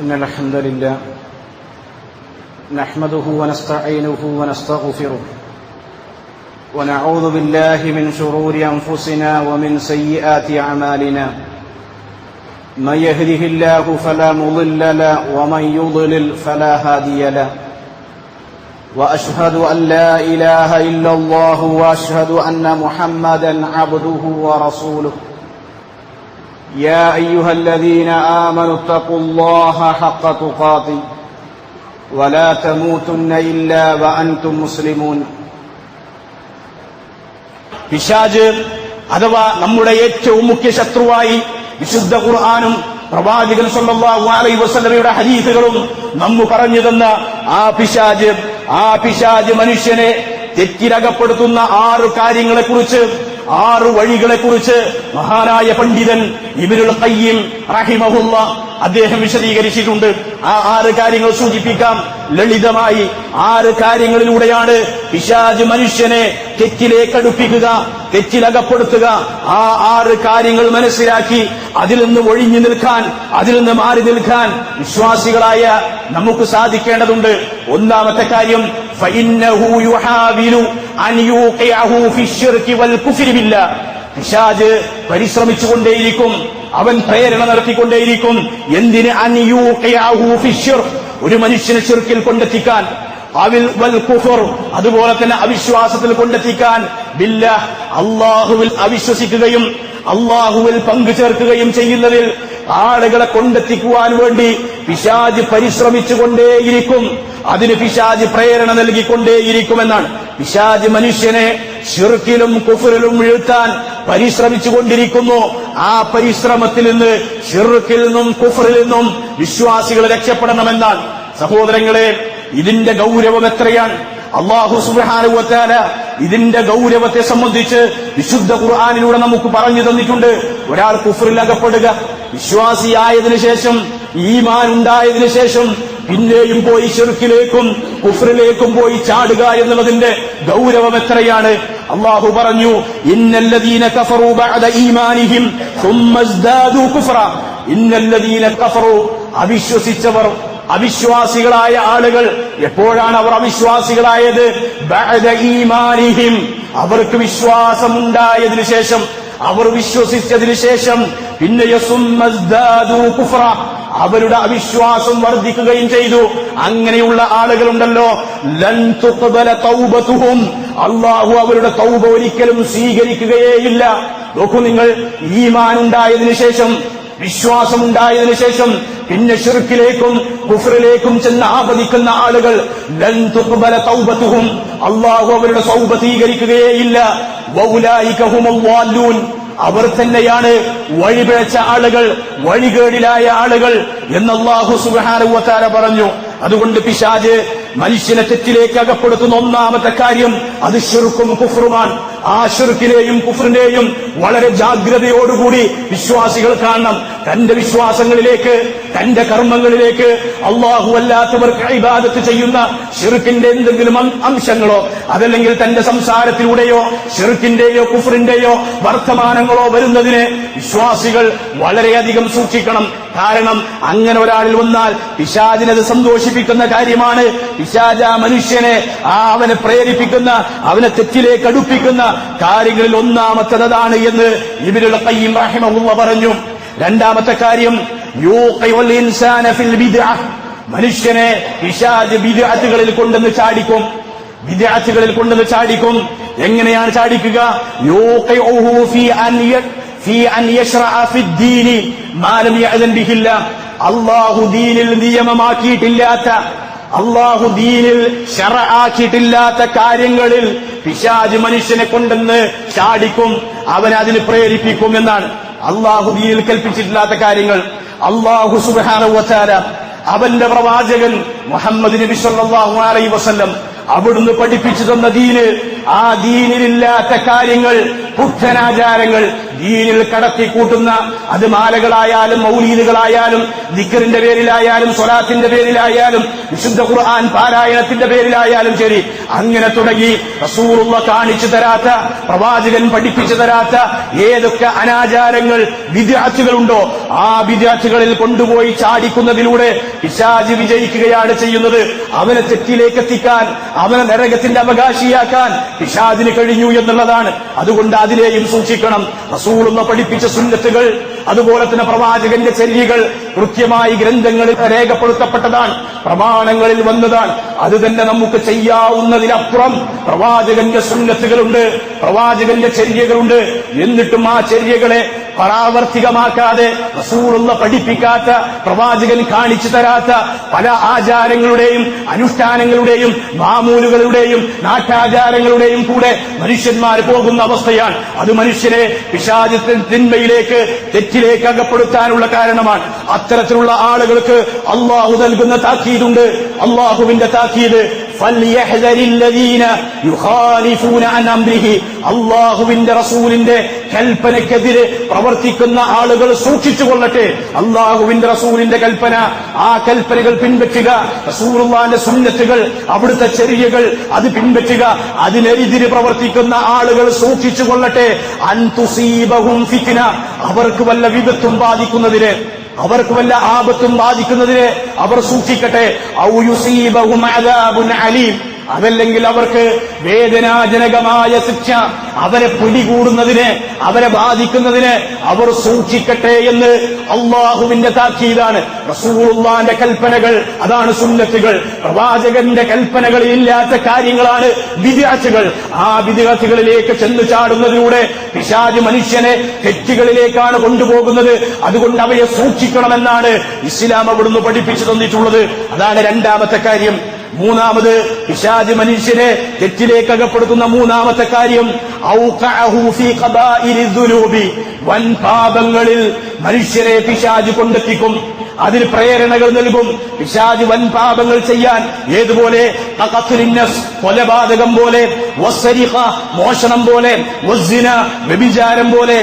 إن الحمد لله نحمده ونستعينه ونستغفره ونعوذ بالله من شرور أنفسنا ومن سيئات أعمالنا. من يهده الله فلا مضل له ومن يضلل فلا هادي له. وأشهد أن لا إله إلا الله وأشهد أن محمدا عبده ورسوله. يا أيها الذين آمنوا اتقوا الله حق تقاته ولا تموتن إلا وأنتم مسلمون പിശാജ് അഥവാ നമ്മുടെ ഏറ്റവും മുഖ്യ ശത്രുവായി വിശുദ്ധ ഖുർആാനും പ്രവാചകൻ സല്ലല്ലാഹു അലൈഹി വസല്ലമയുടെ ഹദീസുകളും നമ്മു പറഞ്ഞു തന്ന ആ പിശാജ് ആ പിശാജ് മനുഷ്യനെ തെറ്റിരകപ്പെടുത്തുന്ന ആറ് കാര്യങ്ങളെക്കുറിച്ച് ആറ് വഴികളെക്കുറിച്ച് മഹാനായ പണ്ഡിതൻ ഇബിരുൽ കയ്യം റഹിമഹുള്ള അദ്ദേഹം വിശദീകരിച്ചിട്ടുണ്ട്. ആ ആറ് കാര്യങ്ങൾ സൂചിപ്പിക്കാം. ലളിതമായി ആറ് കാര്യങ്ങളിലൂടെയാണ് പിശാജ് മനുഷ്യനെ തെറ്റിലേക്ക് അടുപ്പിക്കുക തെറ്റിലകപ്പെടുത്തുക. ആ ആറ് കാര്യങ്ങൾ മനസ്സിലാക്കി അതിൽ നിന്ന് ഒഴിഞ്ഞു നിൽക്കാൻ അതിൽ നിന്ന് മാറി നിൽക്കാൻ വിശ്വാസികളായ നമുക്ക് സാധിക്കേണ്ടതുണ്ട്. ഒന്നാമത്തെ കാര്യം ഫൈന്നഹു പിശാജ് പരിശ്രമിച്ചുകൊണ്ടേയിരിക്കും. അവൻ പ്രേരണ നടത്തിക്കൊണ്ടേയിരിക്കും. എന്തിന് ഒരു മനുഷ്യനെ ചെറുക്കിൽ കൊണ്ടെത്തിക്കാൻ. അവിൽ വൽ കുഫർ അതുപോലെ തന്നെ അവിശ്വാസത്തിൽ കൊണ്ടെത്തിക്കാൻ. ബില്ല അള്ളാഹുവിൽ അവിശ്വസിക്കുകയും അള്ളാഹുവിൽ പങ്കു ചേർക്കുകയും ചെയ്യുന്നതിൽ ആളുകളെ കൊണ്ടെത്തിക്കുവാൻ വേണ്ടി പിശാജ് പരിശ്രമിച്ചുകൊണ്ടേയിരിക്കും. അതിന് പിശാജ് പ്രേരണ നൽകിക്കൊണ്ടേയിരിക്കുമെന്നാണ്. പിശാജ് മനുഷ്യനെ ഷിർക്കിലും കുഫറിലും വീഴ്ത്താൻ പരിശ്രമിച്ചു കൊണ്ടിരിക്കുന്നു ആ പരിശ്രമത്തിൽ നിന്ന് ഷിർക്കിൽ നിന്നും കുഫറിൽ നിന്നും വിശ്വാസികൾ രക്ഷപ്പെടണമെന്നാണ്. സഹോദരങ്ങളെ ഇതിന്റെ ഗൗരവം എത്രയാണ്? അള്ളാഹു സുബ്രഹാനുവത്താല ഇതിന്റെ ഗൗരവത്തെ സംബന്ധിച്ച് വിശുദ്ധ ഖുർആാനിലൂടെ നമുക്ക് പറഞ്ഞു തന്നിട്ടുണ്ട്. ഒരാൾ കുഫറിൽ അകപ്പെടുക വിശ്വാസിയായതിനു ശേഷം ഈമാൻ ഉണ്ടായതിനു ശേഷം പിന്നെയും പോയി ചെറുക്കിലേക്കും കുഫ്രിലേക്കും പോയി ചാടുക എന്നുള്ളതിന്റെ ഗൗരവം എത്രയാണ്? അള്ളാഹു പറഞ്ഞു ഇന്നല്ലദീന കഫറു ബഅദ ഈമാനിഹിം ഇന്നല്ലദീന കഫറു അവിശ്വസിച്ചവർ അവിശ്വാസികളായ ആളുകൾ എപ്പോഴാണ് അവർ അവിശ്വാസികളായത്? ഈമാനിഹിം. അവർക്ക് വിശ്വാസമുണ്ടായതിനു ശേഷം അവർ വിശ്വസിച്ചതിനു ശേഷം പിന്നെ അവരുടെ അവിശ്വാസം വർദ്ധിക്കുകയും ചെയ്തു. അങ്ങനെയുള്ള ആളുകളുണ്ടല്ലോ. തൗബതുഹും അള്ളാഹു അവരുടെ തൗബ ഒരിക്കലും സ്വീകരിക്കുകയേയില്ല. നോക്കൂ നിങ്ങൾ ഈമാൻ ഉണ്ടായതിനു ശേഷം വിശ്വാസമുണ്ടായതിനു ശേഷം പിന്നെ ഷിർക്കിലേക്കും കുഫറിലേക്കും ചെന്ന് ആപതിക്കുന്ന ആളുകൾ അള്ളാഹു അവരുടെ തൗബ സ്വീകരിക്കുകയേയില്ല. അവർ തന്നെയാണ് വഴിപിഴച്ച ആളുകൾ വഴികേടിലായ ആളുകൾ എന്നല്ലാഹു സുഹാനുവത്താര പറഞ്ഞു. അതുകൊണ്ട് പിശാജ് മനുഷ്യനെ തെറ്റിലേക്ക് അകപ്പെടുത്തുന്ന ഒന്നാമത്തെ കാര്യം അത് ഷിർക്കും കുഫറുമാണ്. ആ ഷിർക്കിലെയും കുഫറിന്റെയും വളരെ ജാഗ്രതയോടുകൂടി വിശ്വാസികൾ കാണണം. തന്റെ വിശ്വാസങ്ങളിലേക്ക് തന്റെ കർമ്മങ്ങളിലേക്ക് അള്ളാഹു അല്ലാത്തവർക്ക് ഇബാദത്ത് ചെയ്യുന്ന ഷിർക്കിന്റെ എന്തെങ്കിലും അംശങ്ങളോ അതല്ലെങ്കിൽ തന്റെ സംസാരത്തിലൂടെയോ ഷിർക്കിന്റെയോ കുഫറിന്റെയോ വർത്തമാനങ്ങളോ വരുന്നതിന് വിശ്വാസികൾ വളരെയധികം സൂക്ഷിക്കണം. കാരണം അങ്ങനെ ഒരാളിൽ വന്നാൽ പിശാചിനത് സന്തോഷിപ്പിക്കുന്ന കാര്യമാണ്. പിശാജ മനുഷ്യനെ ആ അവനെ പ്രേരിപ്പിക്കുന്ന അവനെ തെറ്റിലേക്ക് അടുപ്പിക്കുന്ന കാര്യങ്ങളിൽ ഒന്നാമത്തതാണ് എന്ന് ഇബിരുൽ കയ്യും റഹിമുള്ള പറഞ്ഞു. രണ്ടാമത്തെ കാര്യം മനുഷ്യനെ പിശാജ് വിദ്യാർത്ഥികളിൽ കൊണ്ടെന്ന് ചാടിക്കും. വിദ്യാർത്ഥികളിൽ കൊണ്ടെന്ന് ചാടിക്കും. എങ്ങനെയാണ് ചാടിക്കുക? അള്ളാഹു ദീനിൽ നിയമമാക്കിയിട്ടില്ലാത്ത അള്ളാഹു ദീനിൽ ഷറആക്കിയിട്ടില്ലാത്ത കാര്യങ്ങളിൽ പിശാജ് മനുഷ്യനെ കൊണ്ടെന്ന് ചാടിക്കും അവൻ അതിന് പ്രേരിപ്പിക്കും എന്നാണ്. അള്ളാഹു ദീനിൽ കൽപ്പിച്ചിട്ടില്ലാത്ത കാര്യങ്ങൾ. അള്ളാഹു സുബാനുവച്ചാല അവന്റെ പ്രവാചകൻ മുഹമ്മദ് നബി സല്ലാഹു അലൈഹി വസല്ലം അവിടുന്ന് പഠിപ്പിച്ചു തന്ന ദീന്. ആ ദീനിലില്ലാത്ത കാര്യങ്ങൾ പുത്തനാചാരങ്ങൾ ദീനിൽ കടത്തി കൂട്ടുന്ന അത് മാലകളായാലും മൗലീദുകളായാലും ദിക്കറിന്റെ പേരിലായാലും സ്വലാത്തിന്റെ പേരിലായാലും വിശുദ്ധ ഖുർആൻ പാരായണത്തിന്റെ പേരിലായാലും ശരി അങ്ങനെ തുടങ്ങി റസൂറുള്ള കാണിച്ചു തരാത്ത പ്രവാചകൻ പഠിപ്പിച്ചു തരാത്ത ഏതൊക്കെ അനാചാരങ്ങൾ വിദ്യാർത്ഥികളുണ്ടോ ആ വിദ്യാർത്ഥികളിൽ കൊണ്ടുപോയി ചാടിക്കുന്നതിലൂടെ പിശാജ് വിജയിക്കുകയാണ് ചെയ്യുന്നത്. അവനെ തെറ്റിലേക്ക് എത്തിക്കാൻ അവനെ നരകത്തിന്റെ അവകാശിയാക്കാൻ പിശാജിന് കഴിഞ്ഞു എന്നുള്ളതാണ്. അതുകൊണ്ട് അതിനെയും സൂക്ഷിക്കണം. റസൂളുള്ള പഠിപ്പിച്ച സുന്നത്തുകൾ അതുപോലെ തന്നെ പ്രവാചകന്റെ ചര്യകൾ കൃത്യമായി ഗ്രന്ഥങ്ങളിൽ രേഖപ്പെടുത്തപ്പെട്ടതാണ് പ്രമാണങ്ങളിൽ വന്നതാണ്. അത് തന്നെ നമുക്ക് ചെയ്യാവുന്നതിനപ്പുറം പ്രവാചകന്റെ സുന്നത്തുകളുണ്ട് പ്രവാചകന്റെ ചര്യകളുണ്ട് എന്നിട്ടും ആ ചര്യകളെ പരാവർത്തികമാക്കാതെ റസൂറുള്ള പഠിപ്പിക്കാത്ത പ്രവാചകൻ കാണിച്ചു തരാത്ത പല ആചാരങ്ങളുടെയും അനുഷ്ഠാനങ്ങളുടെയും മാമൂലുകളുടെയും നാട്ടാചാരങ്ങളുടെയും കൂടെ മനുഷ്യന്മാർ പോകുന്ന അവസ്ഥയാണ്. അത് മനുഷ്യനെ പിശാചിൻ തിന്മയിലേക്ക് തെറ്റിലേക്ക് അകപ്പെടുത്താനുള്ള കാരണമാണ്. അത്തരത്തിലുള്ള ആളുകൾക്ക് അള്ളാഹു നൽകുന്ന താക്കീതുണ്ട്. അള്ളാഹുവിന്റെ താക്കീത് അള്ളാഹുവിന്റെ റസൂലിന്റെ കൽപ്പനക്കെതിരെ പ്രവർത്തിക്കുന്ന ആളുകൾ സൂക്ഷിച്ചു കൊള്ളട്ടെ. അള്ളാഹുവിന്റെ റസൂലിന്റെ കൽപ്പന ആ കൽപ്പനകൾ പിൻപറ്റുക. റസൂറുള്ളാന്റെ സുന്നത്തുകൾ അവിടുത്തെ ചെറിയകൾ അത് പിൻപറ്റുക. അതിനെതിരെ പ്രവർത്തിക്കുന്ന ആളുകൾ സൂക്ഷിച്ചു കൊള്ളട്ടെ. അൻതുസീബഹും ഫിത്തിന അവർക്ക് വല്ല വിപത്തും ബാധിക്കുന്നതിന് അവർക്ക് വല്ല ആപത്തും ബാധിക്കുന്നതിന് അവർ സൂക്ഷിക്കട്ടെ. ഔ യുസീബഹും അദാബുൻ അലീം. അതല്ലെങ്കിൽ അവർക്ക് വേദനാജനകമായ ശിക്ഷ അവരെ പിടികൂടുന്നതിന് അവരെ ബാധിക്കുന്നതിന് അവർ സൂക്ഷിക്കട്ടെ എന്ന് അള്ളാഹുവിന്റെ താക്കീതാണ്. റസൂലുള്ളാന്റെ കൽപ്പനകൾ അതാണ് സുന്നത്തുകൾ. പ്രവാചകന്റെ കൽപ്പനകളിൽ ഇല്ലാത്ത കാര്യങ്ങളാണ് വിദ്യാർത്ഥികൾ. ആ വിദ്യാർത്ഥികളിലേക്ക് ചെന്നു ചാടുന്നതിലൂടെ പിശാജ് മനുഷ്യനെ തെറ്റുകളിലേക്കാണ് കൊണ്ടുപോകുന്നത്. അതുകൊണ്ട് അവയെ സൂക്ഷിക്കണമെന്നാണ് ഇസ്ലാം അവിടുന്ന് പഠിപ്പിച്ചു തന്നിട്ടുള്ളത്. അതാണ് രണ്ടാമത്തെ കാര്യം. മൂന്നാമത് പിശാജ് മനുഷ്യനെ തെറ്റിലേക്ക് അകപ്പെടുത്തുന്ന മൂന്നാമത്തെ കാര്യം വൻ പാപങ്ങളിൽ മനുഷ്യരെ പിശാജ് കൊണ്ടെത്തിക്കും. അതിന് പ്രേരണകൾ നൽകും. പിശാജ് വൻ പാപങ്ങൾ ചെയ്യാൻ ഏതുപോലെ? കൊലപാതകം പോലെ മോഷണം പോലെ വ്യഭിചാരം പോലെ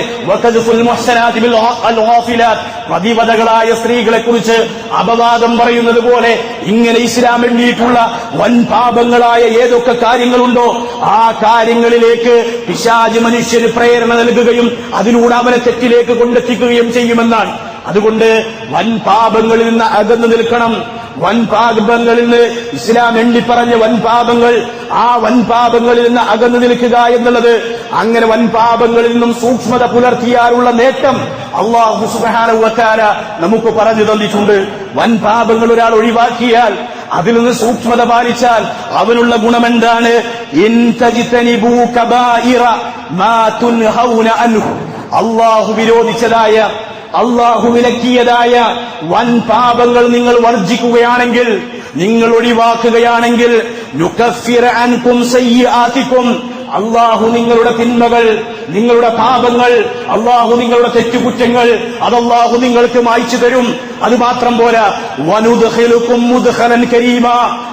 പ്രതിവതകളായ സ്ത്രീകളെ കുറിച്ച് അപവാദം പറയുന്നത് പോലെ ഇങ്ങനെ ഇസ്ലാം എണ്ണിയിട്ടുള്ള വൻ പാപങ്ങളായ ഏതൊക്കെ കാര്യങ്ങളുണ്ടോ ആ കാര്യങ്ങളിലേക്ക് പിശാജ് മനുഷ്യന് പ്രേരണ നൽകുകയും അതിലൂടെ അവനെ തെറ്റിലേക്ക് കൊണ്ടെത്തിക്കുകയും ചെയ്യുമെന്നാണ്. അതുകൊണ്ട് വൻ പാപങ്ങളിൽ നിന്ന് അകന്നു നിൽക്കണം. വൻ പാപങ്ങളിൽ നിന്ന് ഇസ്ലാം എണ്ണി പറഞ്ഞ വൻ പാപങ്ങൾ ആ വൻ പാപങ്ങളിൽ നിന്ന് അകന്നു നിൽക്കുക എന്നുള്ളത് അങ്ങനെ വൻ പാപങ്ങളിൽ നിന്നും സൂക്ഷ്മത പുലർത്തിയാലുള്ള നേട്ടം അള്ളാഹു സുബാന നമുക്ക് പറഞ്ഞു തന്നിട്ടുണ്ട്. വൻ പാപങ്ങൾ ഒരാൾ ഒഴിവാക്കിയാൽ അതിൽ നിന്ന് സൂക്ഷ്മത പാലിച്ചാൽ അവനുള്ള ഗുണമെന്താണ്? അള്ളാഹു വിരോധിച്ചതായ അള്ളാഹു വിലക്കിയതായ വൻ പാപങ്ങൾ നിങ്ങൾ വർജിക്കുകയാണെങ്കിൽ നിങ്ങൾ ഒഴിവാക്കുകയാണെങ്കിൽ അള്ളാഹു നിങ്ങളുടെ തിന്മകൾ നിങ്ങളുടെ പാപങ്ങൾ അള്ളാഹു നിങ്ങളുടെ തെറ്റുകുറ്റങ്ങൾ അതല്ലാഹു നിങ്ങൾക്ക് മായ്ച്ചു തരും. അത് മാത്രം പോരാ കരീമ.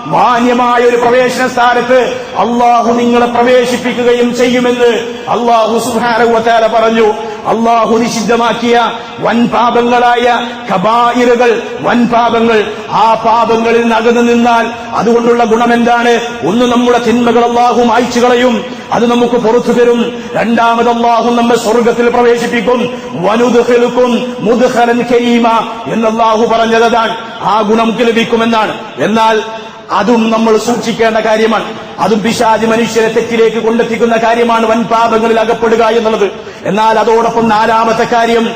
മാന്യമായ ഒരു പ്രവേശന സ്ഥാനത്ത് അള്ളാഹു നിങ്ങളെ പ്രവേശിപ്പിക്കുകയും ചെയ്യുമെന്ന് അള്ളാഹു സുബ്ഹാനഹു വതആല പറഞ്ഞു. അള്ളാഹു നിഷിദ്ധമാക്കിയ വൻ പാപങ്ങളായ കബായിറുകൾ വൻ പാപങ്ങൾ ആ പാപങ്ങളിൽ നിന്ന് അകന്നു നിന്നാൽ അതുകൊണ്ടുള്ള ഗുണമെന്താണ്? ഒന്ന് നമ്മുടെ തിന്മകൾ അള്ളാഹു മായ്ച്ചു കളയും. അത് നമുക്ക് പുറത്തു തരും. രണ്ടാമത് അള്ളാഹു നമ്മെ സ്വർഗത്തിൽ പ്രവേശിപ്പിക്കും. വനുദുഹലുക്കും മുദ്ഖലൻ കരീമ എന്ന് അള്ളാഹു പറഞ്ഞതാണ് ആ ഗുണം ലഭിക്കുമെന്നാണ്. എന്നാൽ അതും നമ്മൾ സൂക്ഷിക്കേണ്ട കാര്യമാണ്. അതും പിശാജ് മനുഷ്യരെ തെറ്റിലേക്ക് കൊണ്ടെത്തിക്കുന്ന കാര്യമാണ് വൻപാപങ്ങളിൽ അകപ്പെടുക എന്നുള്ളത്. എന്നാൽ അതോടൊപ്പം നാലാമത്തെ കാര്യം.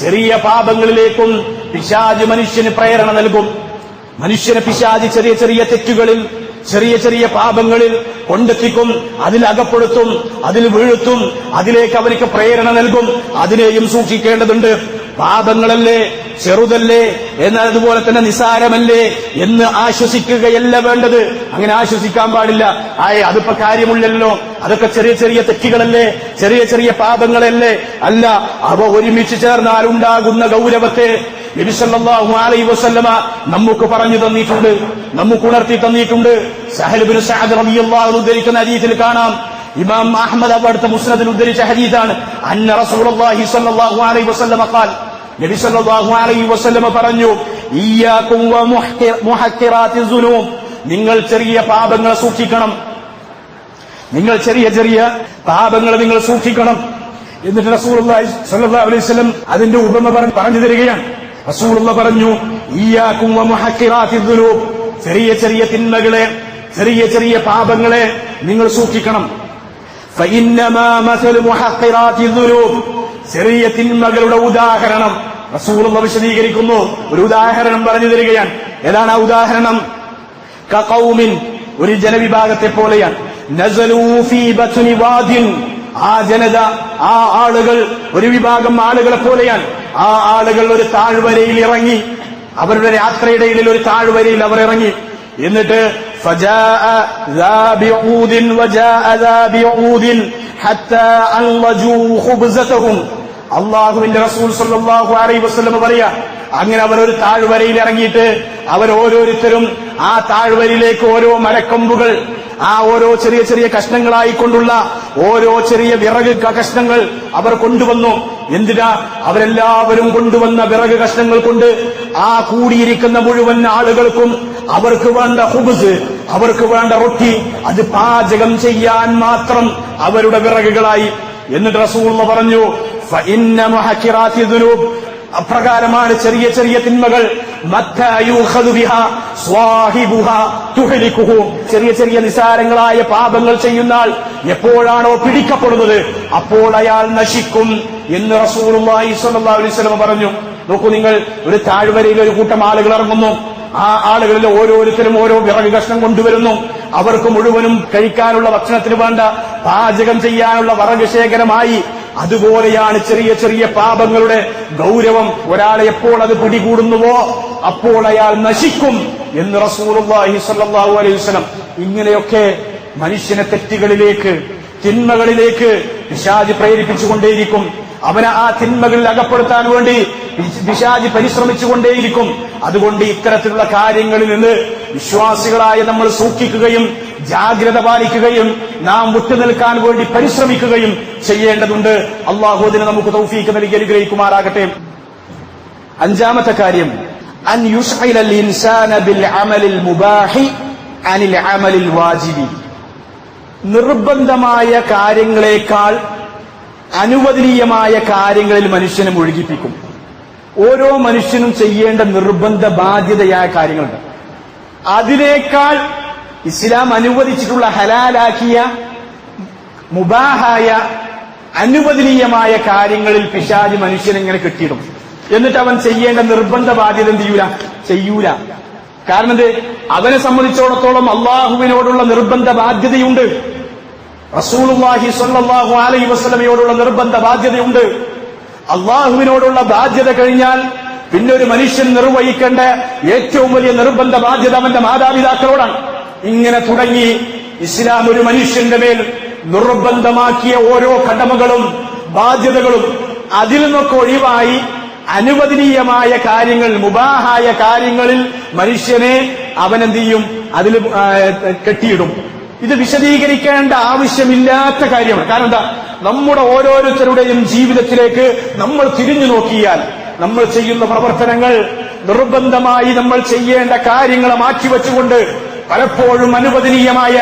ചെറിയ പാപങ്ങളിലേക്കും പിശാജ് മനുഷ്യന് പ്രേരണ നൽകും. മനുഷ്യന് പിശാജ് ചെറിയ ചെറിയ തെറ്റുകളിൽ ചെറിയ ചെറിയ പാപങ്ങളിൽ കൊണ്ടെത്തിക്കും അതിൽ അകപ്പെടുത്തും അതിൽ വീഴ്ത്തും അതിലേക്ക് അവർക്ക് പ്രേരണ നൽകും അതിനെയും സൂക്ഷിക്കേണ്ടതുണ്ട്. പാപങ്ങളല്ലേ ചെറുതല്ലേ എന്നാൽ അതുപോലെ തന്നെ നിസാരമല്ലേ എന്ന് ആശ്വസിക്കുകയല്ല വേണ്ടത്. അങ്ങനെ ആശ്വസിക്കാൻ പാടില്ല. ആയ അതിപ്പോ കാര്യമുള്ളല്ലോ അതൊക്കെ ചെറിയ ചെറിയ തെറ്റുകളല്ലേ ചെറിയ ചെറിയ പാപങ്ങളല്ലേ. അല്ല അവ ഒരുമിച്ച് ചേർന്നാൽ ഉണ്ടാകുന്ന ഗൗരവത്തെ നബിസല്ലാഹു അലൈ വസല്ലമ നമുക്ക് പറഞ്ഞു തന്നിട്ടുണ്ട് നമുക്ക് ഉണർത്തി തന്നിട്ടുണ്ട്. സഹൽബിൻ സഅദ് റളിയല്ലാഹു അൻഹു ഉദ്ധരിക്കുന്ന ഹദീസിൽ കാണാം. ഇമാം അഹമ്മദ് അവിടുത്തെ മുസ്നദിൽ ഉദ്ധരിച്ച ഹദീസാണ്. അന്ന റസൂലുള്ളാഹി സ്വല്ലല്ലാഹു അലൈഹി വസല്ലമ ഖാൽ നബി സല്ലല്ലാഹു അലൈഹി വസല്ലമ പറഞ്ഞു ഇയ്യാകും വ മുഹ്ഖി- മുഹഖിറാത്തി നിങ്ങൾ ചെറിയ പാപങ്ങളെ സൂക്ഷിക്കണം. നിങ്ങൾ ചെറിയ ചെറിയ പാപങ്ങൾ നിങ്ങൾ സൂക്ഷിക്കണം. എന്നിട്ട് റസൂലുള്ളാഹി സ്വല്ലല്ലാഹു അലൈഹി വസല്ലം അതിന്റെ ഉപമ പറഞ്ഞു തരികയാണ്. റസൂലുള്ള പറഞ്ഞു ഈയാക്കും ചെറിയ ചെറിയ തിന്മകളെ ചെറിയ ചെറിയ പാപങ്ങളെ നിങ്ങൾ സൂക്ഷിക്കണം. ചെറിയ തിന്മകളുടെ ഉദാഹരണം. റസൂലുള്ള വിശദീകരിക്കുന്നു. ഒരു ഉദാഹരണം പറഞ്ഞു തരികയാണ്. ഏതാണ് ആ ഉദാഹരണം? കഖൗമിൻ ഒരു ജനവിഭാഗത്തെ പോലെയാണ്. ആ ജനത ആ ആളുകൾ ഒരു വിഭാഗം ആളുകളെ പോലെയാണ്. ആ ആളുകൾ ഒരു താഴ്വരയിൽ ഇറങ്ങി അവരുടെ യാത്രയുടെ ഇടയിൽ ഒരു താഴ്വരയിൽ അവർ ഇറങ്ങി. എന്നിട്ട് അള്ളാഹുവിന്റെ റസൂൽ സല്ലാഹു അലൈ വസ്ലം പറയാ അങ്ങനെ അവർ ഒരു താഴ്വരയിൽ ഇറങ്ങിയിട്ട് അവർ ഓരോരുത്തരും ആ താഴ്വരയിലേക്ക് ഓരോ മരക്കൊമ്പുകൾ ആ ഓരോ ചെറിയ ചെറിയ കഷ്ണങ്ങളായിക്കൊണ്ടുള്ള ഓരോ ചെറിയ വിറക് കഷ്ണങ്ങൾ അവർ കൊണ്ടുവന്നു. എന്തിനാ? അവരെല്ലാവരും കൊണ്ടുവന്ന വിറക് കഷ്ണങ്ങൾ കൊണ്ട് ആ കൂടിയിരിക്കുന്ന മുഴുവൻ ആളുകൾക്കും അവർക്ക് വേണ്ട ഹുബസ് അവർക്ക് വേണ്ട റൊട്ടി അത് പാചകം ചെയ്യാൻ മാത്രം അവരുടെ വിറകുകളായി. എന്നിട്ട് റസൂള്ള പറഞ്ഞു അപ്രകാരമാണ് ചെറിയ ചെറിയ തിന്മകൾ. ചെറിയ ചെറിയ നിസാരങ്ങളായ പാപങ്ങൾ ചെയ്യുന്ന ആൾ എപ്പോഴാണോ പിടിക്കപ്പെടുന്നത് അപ്പോൾ അയാൾ നശിക്കും എന്ന് റസൂലുള്ളാഹി സ്വലം പറഞ്ഞു. നോക്കൂ നിങ്ങൾ ഒരു താഴ്വരയിൽ ഒരു കൂട്ടം ആളുകൾ ഇറങ്ങുന്നു. ആ ആളുകളിൽ ഓരോരുത്തരും ഓരോ വിറക് കഷ്ണം കൊണ്ടുവരുന്നു. അവർക്ക് മുഴുവനും കഴിക്കാനുള്ള ഭക്ഷണത്തിന് വേണ്ട പാചകം ചെയ്യാനുള്ള വിറക് ശേഖരമായി അതുപോലെയാണ് ചെറിയ ചെറിയ പാപങ്ങളുടെ ഗൗരവം. ഒരാളെ എപ്പോൾ അത് പിടികൂടുന്നുവോ അപ്പോൾ അയാൾ നശിക്കും എന്ന് റസൂലുള്ളാഹി സ്വല്ലല്ലാഹു അലൈഹി വസല്ലം ഇങ്ങനെയൊക്കെ മനുഷ്യനെ തെറ്റുകളിലേക്ക് തിന്മകളിലേക്ക് പിശാജ് പ്രേരിപ്പിച്ചുകൊണ്ടേയിരിക്കും. അവനെ ആ തിന്മകളിൽ അകപ്പെടുത്താൻ വേണ്ടി പിശാജി പരിശ്രമിച്ചുകൊണ്ടേയിരിക്കും. അതുകൊണ്ട് ഇത്തരത്തിലുള്ള കാര്യങ്ങളിൽ നിന്ന് വിശ്വാസികളായ നമ്മൾ സൂക്ഷിക്കുകയും ജാഗ്രത പാലിക്കുകയും നാം വിട്ടുനിൽക്കാൻ വേണ്ടി പരിശ്രമിക്കുകയും ചെയ്യേണ്ടതുണ്ട്. അള്ളാഹുദിനെ നമുക്ക് തൗഫീക്ക് നൽകി അനുഗ്രഹിക്കുമാറാകട്ടെ. അഞ്ചാമത്തെ കാര്യം അൻ യുഷ്ഇല അൽ ഇൻസാന ബിൽ അമലിൽ മുബാഹി അനിൽ അമലിൽ വാജിബി. നിർബന്ധമായ കാര്യങ്ങളെക്കാൾ അനുവദനീയമായ കാര്യങ്ങളിൽ മനുഷ്യനെ മുഴുകിപ്പിക്കും. ഓരോ മനുഷ്യനും ചെയ്യേണ്ട നിർബന്ധ ബാധ്യതയായ കാര്യങ്ങളുണ്ട്. അതിനേക്കാൾ ഇസ്ലാം അനുവദിച്ചിട്ടുള്ള ഹലാലാക്കിയ മുബാഹായ അനുവദനീയമായ കാര്യങ്ങളിൽ പിശാജ് മനുഷ്യനെങ്ങനെ കെട്ടിയിടും. എന്നിട്ട് അവൻ ചെയ്യേണ്ട നിർബന്ധ ബാധ്യത എന്ത് ചെയ്യൂല? ചെയ്യൂല. കാരണം എന്ത്? അവനെ സംബന്ധിച്ചിടത്തോളം അള്ളാഹുവിനോടുള്ള നിർബന്ധ ബാധ്യതയുണ്ട്. റസൂലുള്ളാഹി സ്വല്ലല്ലാഹു അലൈഹി വസല്ലമയോടുള്ള നിർബന്ധ ബാധ്യതയുണ്ട്. അള്ളാഹുവിനോടുള്ള ബാധ്യത കഴിഞ്ഞാൽ പിന്നെ ഒരു മനുഷ്യൻ നിർവഹിക്കേണ്ട ഏറ്റവും വലിയ നിർബന്ധ ബാധ്യത അവന്റെ മാതാപിതാക്കളോടാണ്. ഇങ്ങനെ തുടങ്ങി ഇസ്ലാം ഒരു മനുഷ്യന്റെ മേൽ നിർബന്ധമാക്കിയ ഓരോ കടമകളും ബാധ്യതകളും അതിൽ നിന്നൊക്കെ ഒഴിവായി അനുവദനീയമായ കാര്യങ്ങൾ മുബാഹായ കാര്യങ്ങളിൽ മനുഷ്യനെ അവനെന്ത് ചെയ്യും? അതിൽ കെട്ടിയിടും. ഇത് വിശദീകരിക്കേണ്ട ആവശ്യമില്ലാത്ത കാര്യമാണ്. കാരണം എന്താ? നമ്മുടെ ഓരോരുത്തരുടെയും ജീവിതത്തിലേക്ക് നമ്മൾ തിരിഞ്ഞു നോക്കിയാൽ നമ്മൾ ചെയ്യുന്ന പ്രവർത്തനങ്ങൾ നിർബന്ധമായി നമ്മൾ ചെയ്യേണ്ട കാര്യങ്ങളെ മാറ്റിവെച്ചുകൊണ്ട് പലപ്പോഴും അനുവദനീയമായ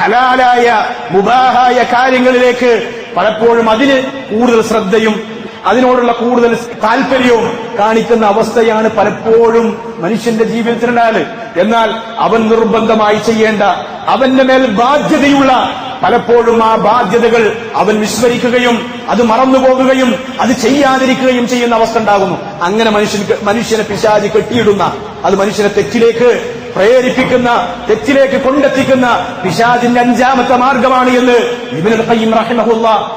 ഹലാലായ മുബാഹായ കാര്യങ്ങളിലേക്ക് പലപ്പോഴും അതിന് കൂടുതൽ ശ്രദ്ധയും അതിനോടുള്ള കൂടുതൽ താല്പര്യവും കാണിക്കുന്ന അവസ്ഥയാണ് പലപ്പോഴും മനുഷ്യന്റെ ജീവിതത്തിലുണ്ടായത്. എന്നാൽ അവൻ നിർബന്ധമായി ചെയ്യേണ്ട അവന്റെ മേൽ ബാധ്യതയുള്ള പലപ്പോഴും ആ ബാധ്യതകൾ അവൻ വിസ്മരിക്കുകയും അത് മറന്നുപോകുകയും അത് ചെയ്യാതിരിക്കുകയും ചെയ്യുന്ന അവസ്ഥ ഉണ്ടാകുന്നു. അങ്ങനെ മനുഷ്യന് മനുഷ്യനെ പിശാചി കെട്ടിയിടുന്ന അത് മനുഷ്യനെ തെറ്റിലേക്ക് പ്രേരിപ്പിക്കുന്ന തെറ്റിലേക്ക് കൊണ്ടെത്തിക്കുന്ന പിശാദിന്റെ അഞ്ചാമത്തെ മാർഗമാണ് എന്ന് ഖയ്യിം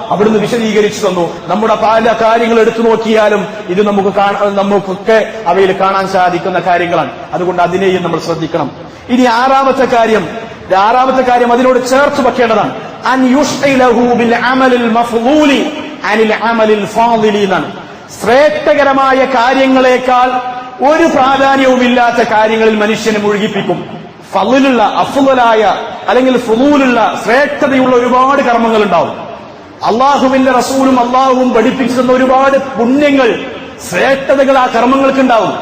അവിടുന്ന് വിശദീകരിച്ചു തന്നു. നമ്മുടെ പല കാര്യങ്ങൾ എടുത്തു നോക്കിയാലും ഇത് നമുക്ക് നമുക്കൊക്കെ അവയിൽ കാണാൻ സാധിക്കുന്ന കാര്യങ്ങളാണ്. അതുകൊണ്ട് അതിനെയും നമ്മൾ ശ്രദ്ധിക്കണം. ഇനി ആറാമത്തെ കാര്യം ആറാമത്തെ കാര്യം അതിനോട് ചേർത്ത് വെക്കേണ്ടതാണ്. അനിൽ ശ്രേഷ്ഠകരമായ കാര്യങ്ങളെക്കാൾ ഒരു പ്രാധാന്യവുമില്ലാത്ത കാര്യങ്ങളിൽ മനുഷ്യനെ മുഴുകിപ്പിക്കും. ഫലിലുള്ള അഫുലായ അല്ലെങ്കിൽ ഫുലൂലുള്ള ശ്രേഷ്ഠതയുള്ള ഒരുപാട് കർമ്മങ്ങൾ ഉണ്ടാവും അള്ളാഹുവിന്റെ റസൂലും അള്ളാഹുവും പഠിപ്പിച്ചു തന്ന ഒരുപാട് പുണ്യങ്ങൾ ശ്രേഷ്ഠതകൾ ആ കർമ്മങ്ങൾക്ക് ഉണ്ടാവും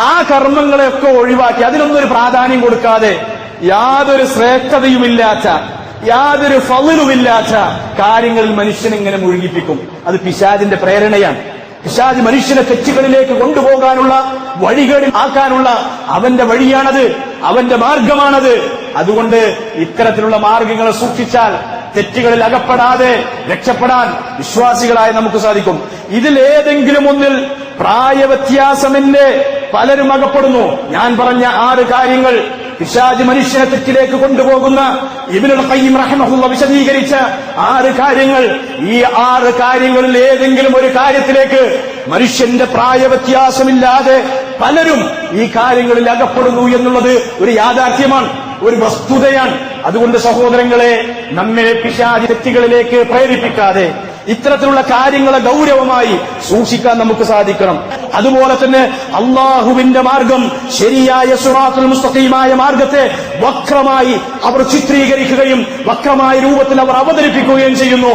ആ കർമ്മങ്ങളെയൊക്കെ ഒഴിവാക്കി അതിനൊന്നും ഒരു പ്രാധാന്യം കൊടുക്കാതെ യാതൊരു ശ്രേഷ്ഠതയുമില്ലാത്ത യാതൊരു ഫലുമില്ലാത്ത കാര്യങ്ങളിൽ മനുഷ്യനെ ഇങ്ങനെ മുഴുകിപ്പിക്കും. അത് പിശാദിന്റെ പ്രേരണയാണ്. പിശാദ് മനുഷ്യനെ തെറ്റുകളിലേക്ക് കൊണ്ടുപോകാനുള്ള വഴികളിൽ ആക്കാനുള്ള അവന്റെ വഴിയാണത് അവന്റെ മാർഗമാണത്. അതുകൊണ്ട് ഇത്തരത്തിലുള്ള മാർഗങ്ങളെ സൂക്ഷിച്ചാൽ തെറ്റുകളിൽ അകപ്പെടാതെ രക്ഷപ്പെടാൻ വിശ്വാസികളായി നമുക്ക് സാധിക്കും. ഇതിൽ ഏതെങ്കിലും ഒന്നിൽ പ്രായവ്യത്യാസമെന്ന് പലരും അകപ്പെടുന്നു. ഞാൻ പറഞ്ഞ ആറ് കാര്യങ്ങൾ പിശാജ് മനുഷ്യനെ തെറ്റിലേക്ക് കൊണ്ടുപോകുന്ന ഇബിനുൽ ഖയ്യിം റഹ്മഹുള്ള വിശദീകരിച്ച ആറ് കാര്യങ്ങൾ ഈ ആറ് കാര്യങ്ങളിൽ ഏതെങ്കിലും ഒരു കാര്യത്തിലേക്ക് മനുഷ്യന്റെ പ്രായവ്യത്യാസമില്ലാതെ പലരും ഈ കാര്യങ്ങളിൽ അകപ്പെടുന്നു എന്നുള്ളത് ഒരു യാഥാർത്ഥ്യമാണ് ഒരു വസ്തുതയാണ്. അതുകൊണ്ട് സഹോദരങ്ങളെ നമ്മെ പിശാജ് തെറ്റുകളിലേക്ക് പ്രേരിപ്പിക്കാതെ ഇത്തരത്തിലുള്ള കാര്യങ്ങളെ ഗൗരവമായി സൂക്ഷിക്കാൻ നമുക്ക് സാധിക്കണം. അതുപോലെ തന്നെ അള്ളാഹുവിന്റെ മാർഗം ശരിയായ സുറാത്തുൽ മുസ്തഖീമായ മാർഗത്തെ വക്രമായി അവർ ചിത്രീകരിക്കുകയും വക്രമായ രൂപത്തിൽ അവർ അവതരിപ്പിക്കുകയും ചെയ്യുന്നു.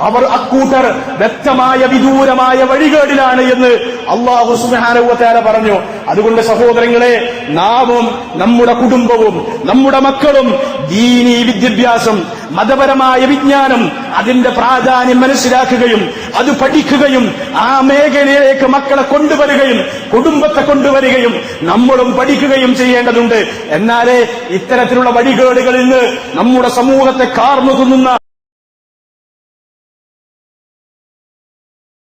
അവർ അക്കൂട്ടർ വ്യക്തമായ വിദൂരമായ വഴികേടിലാണ് എന്ന് അള്ളാഹു സുബാനുവത്താര പറഞ്ഞു. അതുകൊണ്ട് സഹോദരങ്ങളെ നാമും നമ്മുടെ കുടുംബവും നമ്മുടെ മക്കളും ദീനി വിദ്യാഭ്യാസം മതപരമായ വിജ്ഞാനം അതിന്റെ പ്രാധാന്യം മനസ്സിലാക്കുകയും അത് പഠിക്കുകയും ആ മേഖലയിലേക്ക് മക്കളെ കൊണ്ടുവരികയും കുടുംബത്തെ കൊണ്ടുവരികയും നമ്മളും പഠിക്കുകയും ചെയ്യേണ്ടതുണ്ട്. എന്നാലേ ഇത്തരത്തിലുള്ള വഴികേടുകളിൽ നിന്ന് നമ്മുടെ സമൂഹത്തെ കാർന്നു തിന്നുന്ന